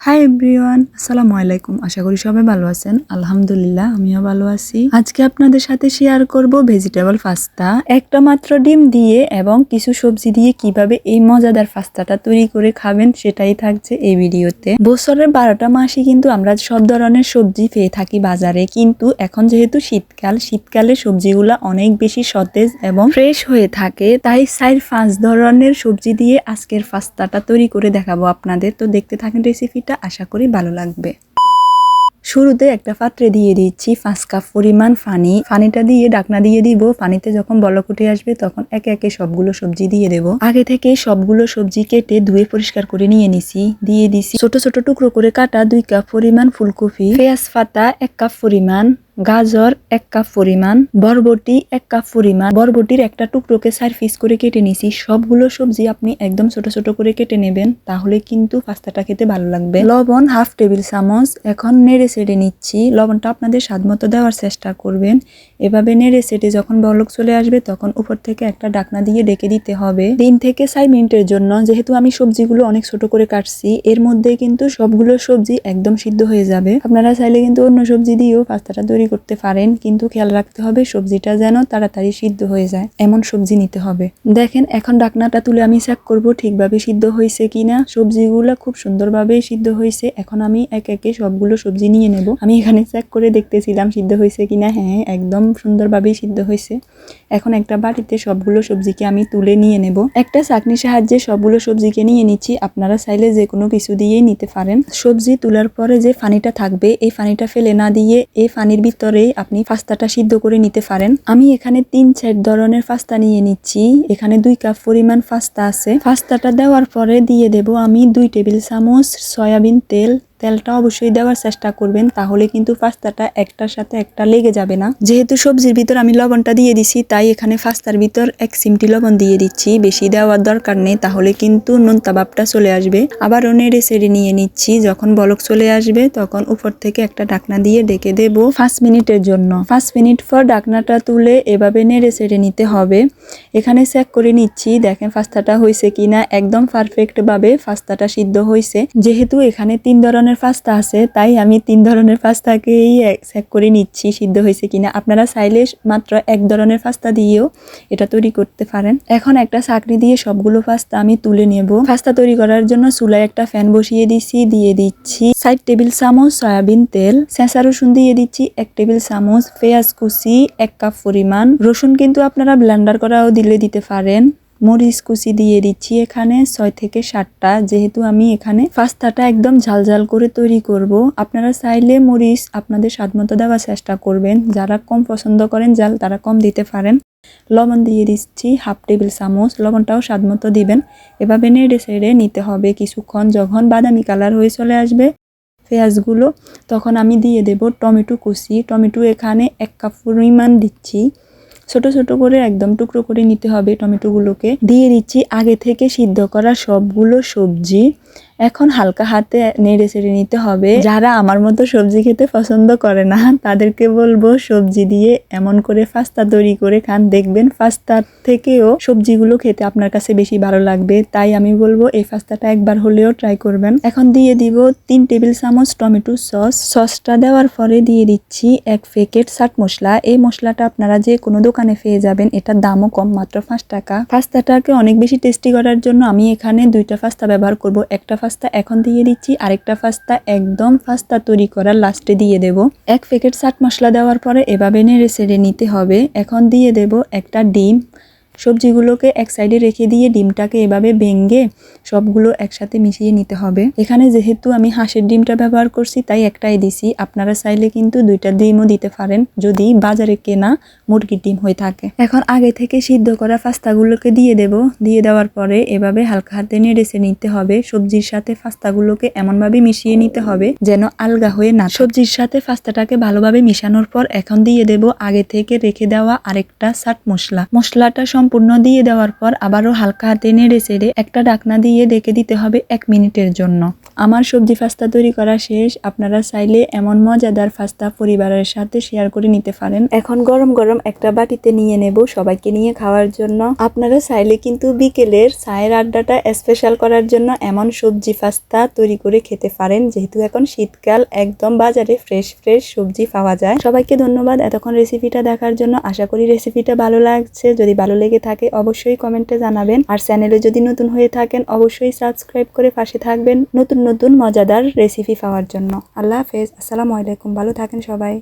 Hi everyone আসসালামু আলাইকুম। আশা করি সবাই ভালো আছেন। আলহামদুলিল্লাহ, আমিও ভালো আছি। আজকে আপনাদের সাথে শেয়ার করব ভেজিটেবল পাস্তা একটা মাত্র ডিম দিয়ে এবং কিছু সবজি দিয়ে কীভাবে এই মজাদার পাস্তাটা তৈরি করে খাবেন সেটাই থাকছে এই ভিডিওতে। বছরের বারোটা মাসই কিন্তু আমরা সব ধরনের সবজি পেয়ে থাকি বাজারে। কিন্তু এখন যেহেতু শীতকাল, শীতকালে সবজিগুলা অনেক বেশি সতেজ এবং ফ্রেশ হয়ে থাকে, তাই চার পাঁচ ধরনের সবজি দিয়ে আজকের পাস্তাটা তৈরি করে দেখাবো আপনাদের। তো দেখতে থাকেন রেসিপিটা আশা করি ভালো লাগবে। শুরুতে একটা পাত্রে দিয়ে দিচ্ছি পাঁচ কাপ পরিমাণ ফানি ফানিটা দিয়ে ডাকনা দিয়ে দিব। পানিতে যখন বলক উঠে আসবে তখন একে একে সবগুলো সবজি দিয়ে দেব। আগে থেকে সবগুলো সবজি কেটে ধুয়ে পরিষ্কার করে নিয়ে নিছি। দিয়ে দিছি ছোট ছোট টুকরো করে কাটা দুই কাপ পরিমাণ ফুলকপি। পেঁয়াজ পাতা এক কাপ পরিমাণ। গাজর এক কাপ পরিমাণ, বরবটি এক কাপ পরিমাণ, বরবটির একটা টুকরোকে চার পিস করে কেটে নিছি। সবগুলো সবজি আপনি একদম ছোট ছোট করে কেটে নেবেন, তাহলে কিন্তু পাস্তাটা খেতে ভালো লাগবে। লবণ হাফ টেবিল চামচ, এখন নেড়ে সেড়ে নিচ্ছি। লবণটা আপনাদের স্বাদ মতো দেওয়ার চেষ্টা করবেন। এভাবে নেড়ে সেটে যখন বলক চলে আসবে, তখন উপর থেকে একটা ডাকনা দিয়ে ডেকে দিতে হবে। তিন থেকে চার মিনিটের জন্য, যেহেতু আমি সবজিগুলো অনেক ছোট করে কাটছি, এর মধ্যে কিন্তু সবগুলো সবজি একদম সিদ্ধ হয়ে যাবে। আপনারা চাইলে কিন্তু অন্য সবজি দিয়েও পাস্তাটা তৈরি করতে পারেন, কিন্তু খেয়াল রাখতে হবে সবজিটা যেন তাড়াতাড়ি সিদ্ধ হয়ে যায়। এমন সবজি নিতে হবে। দেখেন, এখন ডাকনাটা তুলে আমি চেক করব ঠিকভাবে সিদ্ধ হয়েছে কিনা। সবজিগুলো খুব সুন্দরভাবে সিদ্ধ হয়েছে। এখন আমি এক একে সবগুলো সবজি নিয়ে নেব। আমি এখানে চেক করে দেখতেছিলাম সিদ্ধ হয়েছে কিনা। হ্যাঁ একদম সুন্দরভাবেই সিদ্ধ হয়েছে। এখন একটা বাটিতে সবগুলো সবজিকে আমি তুলে নিয়ে নেব। একটা চাকনির সাহায্যে সবগুলো সবজিকে নিয়ে নিচ্ছি। আপনারা চাইলে যে কোনো কিছু দিয়েই নিতে পারেন। সবজি তোলার পরে যে পানিটা থাকবে, এই পানিটা ফেলে না দিয়ে এই পানির ভিতরেই আপনি পাস্তাটা সিদ্ধ করে নিতে পারেন। আমি এখানে তিন চার ধরনের পাস্তা নিয়ে নিচ্ছি। এখানে দুই কাপ পরিমাণ পাস্তা আছে। পাস্তাটা দেওয়ার পরে দিয়ে দেব আমি দুই টেবিল চামচ সয়াবিন তেল তেলটা অবশ্যই দেওয়ার চেষ্টা করবেন, তাহলে কিন্তু পাস্তাটা একটার সাথে একটা লেগে যাবে না। যেহেতু সবজির ভিতর আমি লবণটা দিয়ে দিছি, তাই এখানে পাস্তার ভিতর এক সিমটি লবণ দিয়ে দিচ্ছি। বেশি দেওয়ার দরকার নেই, তাহলে কিন্তু নোনতা ভাবটা চলে আসবে। আবার নেড়ে সেড়ে নিয়ে নিচ্ছি, যখন বলক চলে আসবে, তখন উপর থেকে একটা ঢাকনা দিয়ে ডেকে দেব পাঁচ মিনিটের জন্য। পাঁচ মিনিট পর ঢাকনাটা তুলে এভাবে নেড়ে সেড়ে নিতে হবে। এখানে চেক করে নিচ্ছি, দেখেন পাস্তাটা হয়েছে কিনা। একদম পারফেক্ট ভাবে পাস্তাটা সিদ্ধ হয়েছে। যেহেতু এখানে তিন ধরনের ধরনের পাস্তা আছে, তাই আমি তিন ধরনের পাস্তাকেই চেক করে নিচ্ছি, সিদ্ধ হয়েছে কিনা। আপনারা চাইলে মাত্র এক ধরনের পাস্তা দিয়েও এটা তৈরি করতে পারেন। এখন একটা চাকরি দিয়ে সবগুলো পাস্তা আমি তুলে নেব। পাস্তা তৈরি করার জন্য চুলায় একটা ফ্যান বসিয়ে দিচ্ছি দিয়ে দিচ্ছি সাইড টেবিল চামচ সয়াবিন তেল, চেঁচা রসুন দিয়ে দিচ্ছি এক টেবিল চামচ পেঁয়াজ কুচি, এক কাপ পরিমাণ। রসুন কিন্তু আপনারা ব্লেন্ডার করাও দিলে দিতে পারেন। মরিচ কুচি দিয়ে দিচ্ছি এখানে ছয় থেকে সাতটা। যেহেতু আমি এখানে পাস্তাটা একদম ঝালঝাল করে তৈরি করব। আপনারা চাইলে মরিচ আপনাদের স্বাদ মতো দেওয়ার চেষ্টা করবেন। যারা কম পছন্দ করেন জাল তারা কম দিতে পারেন। লবণ দিয়ে দিচ্ছি হাফ টেবিল চামচ। লবণটাও স্বাদ মতো দিবেন। এভাবে নেড়ে সেড়ে নিতে হবে। কিছুক্ষণ যখন বাদামি কালার হয়ে চলে আসবে পেঁয়াজগুলো, তখন আমি দিয়ে দেব টমেটো কুচি। টমেটো এখানে এক কাপ পরিমাণ দিচ্ছি। ছোট ছোট করে একদম টুকরো করে নিতে হবে টমেটোগুলোকে। দিয়ে দিচ্ছি আগে থেকে সিদ্ধ করা সবগুলো সবজি। এখন হালকা হাতে নেড়ে চেড়ে নিতে হবে। যারা আমার মতো সবজি খেতে পছন্দ করে না, তাদেরকে বলব সবজি দিয়ে এমন করে ফাস্তা তৈরি করে খান। দেখবেন পাস্তার থেকেও সবজিগুলো খেতে আপনার কাছে বেশি ভালো লাগবে। তাই আমি বলব এই পাস্তাটা একবার হলেও ট্রাই করবেন। এখন দিয়ে দিব তিন টেবিল চামচ টমেটো সস। সসটা দেওয়ার পরে দিয়ে দিচ্ছি এক প্যাকেট চাট মশলা। এই মশলাটা আপনারা যে কোনো দোকানে পেয়ে যাবেন। এটার দামও কম, মাত্র পাঁচ টাকা। ফাস্তাটাকে অনেক বেশি টেস্টি করার জন্য আমি এখানে দুইটা ফাস্তা ব্যবহার করব। একটা পাস্তা এখন দিয়ে দিচ্ছি। আরেকটা পাস্তা একদম পাস্তা তৈরি করার লাস্টে দিয়ে দেব। এক প্যাকেট চাট মশলা দেওয়ার পরে এভাবে নেড়ে সেড়ে নিতে হবে। এখন দিয়ে দেব একটা ডিম। সবজিগুলোকে এক সাইডে রেখে দিয়ে ডিমটাকে এভাবে ভেঙ্গে সবগুলো একসাথে মিশিয়ে নিতে হবে। এখানে যেহেতু আমি হাঁসের ডিমটা ব্যবহার করছি, তাই একটাই দিছি। আপনারা চাইলে কিন্তু দুইটা ডিমও দিতে পারেন যদি বাজারে কেনা মুরগির ডিম হয়ে থাকে। এখন আগে থেকে সিদ্ধ করা পাস্তাগুলোকে দিয়ে দেব। দিয়ে দেওয়ার পরে এভাবে হালকা হাতে নেড়েছে নিতে হবে। সবজির সাথে পাস্তাগুলোকে এমনভাবে মিশিয়ে নিতে হবে যেন আলগা হয়ে না সবজির সাথে পাস্তাটাকে ভালোভাবে মিশানোর পর এখন দিয়ে দেব আগে থেকে রেখে দেওয়া আরেকটা চাট মশলা। মশলাটা সম্পূর্ণ দিয়ে দেওয়ার পর আবারও হালকা হাতে নেড়ে চেড়ে একটা ডাকনা দিয়ে ডেকে দিতে হবে এক মিনিটের জন্য। আমার সবজি পাস্তা তৈরি করা শেষ। আপনারা চাইলে এমন মজাদার পাস্তা পরিবারের সাথে শেয়ার করে নিতে পারেন। এখন গরম গরম একটা বাটিতে নিয়ে নেব সবাইকে নিয়ে খাওয়ার জন্য। আপনারা চাইলে কিন্তু বিকেলের চায়ের আড্ডাটা স্পেশাল করার জন্য এমন সবজি পাস্তা তৈরি করে খেতে পারেন। যেহেতু এখন শীতকাল, একদম বাজারে ফ্রেশ ফ্রেশ সবজি পাওয়া যায়। সবাইকে ধন্যবাদ এতক্ষণ রেসিপিটা দেখার জন্য। আশা করি রেসিপিটা ভালো লাগছে। যদি ভালো লেগে থাকে, অবশ্যই কমেন্টে জানাবেন। আর চ্যানেলে যদি নতুন হয়ে থাকেন, অবশ্যই সাবস্ক্রাইব করে পাশে থাকবেন নতুন নতুন, মজাদার রেসিপি পাওয়ার জন্য। আল্লাহ হাফেজ, আসসালামু আলাইকুম, ভালো থাকেন সবাই।